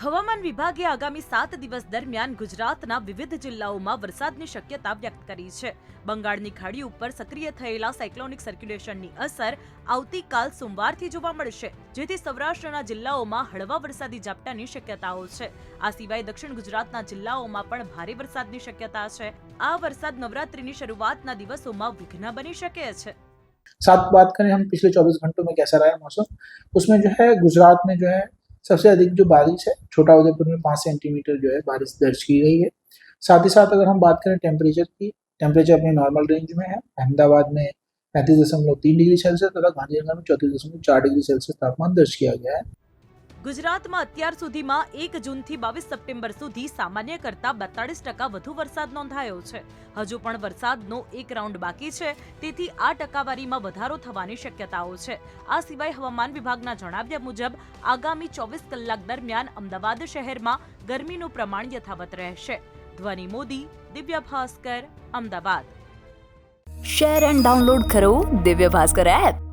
હવામાન વિભાગે આગામી સાત દિવસ દરમિયાન ગુજરાતના વિવિધ જિલ્લાઓમાં વરસાદની શક્યતા વ્યક્ત કરી છે બંગાળની ખાડી ઉપર સક્રિય થયેલા સાયક્લોનિક સર્ક્યુલેશનની અસર આવતીકાલ સોમવારથી જોવા મળશે જેથી સૌરાષ્ટ્રના જિલ્લાઓમાં હળવા વરસાદી ઝાપટાની શક્યતાઓ છે આ સિવાય દક્ષિણ ગુજરાતના જિલ્લાઓમાં પણ ભારે વરસાદની શક્યતા છે આ વરસાદ નવરાત્રીની શરૂઆતના દિવસોમાં વિઘ્ન બની શકે છે साथ बात करें हम पिछले 24 घंटों में कैसा रहा मौसम उसमें जो है गुजरात में जो है सबसे अधिक जो बारिश है, छोटा उदयपुर में पाँच सेंटीमीटर जो है बारिश दर्ज की गई है। साथ ही साथ अगर हम बात करें टेम्परेचर की टेम्परेचर अपने नॉर्मल रेंज में है। अहमदाबाद में पैंतीस दशमलव तीन डिग्री सेल्सियस तथा गांधीनगर में चौंतीस दशमलव चार डिग्री सेल्सियस तापमान दर्ज किया गया है। ગુજરાતમાં અત્યાર સુધીમાં એક જૂનથી બાવીસ સપ્ટેમ્બર સુધી સામાન્ય કરતાં બેતાળીસ ટકા વધુ વરસાદ નોંધાયો છે. હજુ પણ વરસાદનો એક રાઉન્ડ બાકી છે, તેથી આ ટકાવારીમાં વધારો થવાની શક્યતાઓ છે. આ સિવાય હવામાન વિભાગના જણાવ્યા મુજબ, આગામી ચોવીસ કલાક દરમિયાન અમદાવાદ શહેરમાં ગરમીનું પ્રમાણ યથાવત રહેશે. Dhvani Modi, Divya Bhaskar, Ahmedabad. Share and download કરો દિવ્ય ભાસ્કર એપ.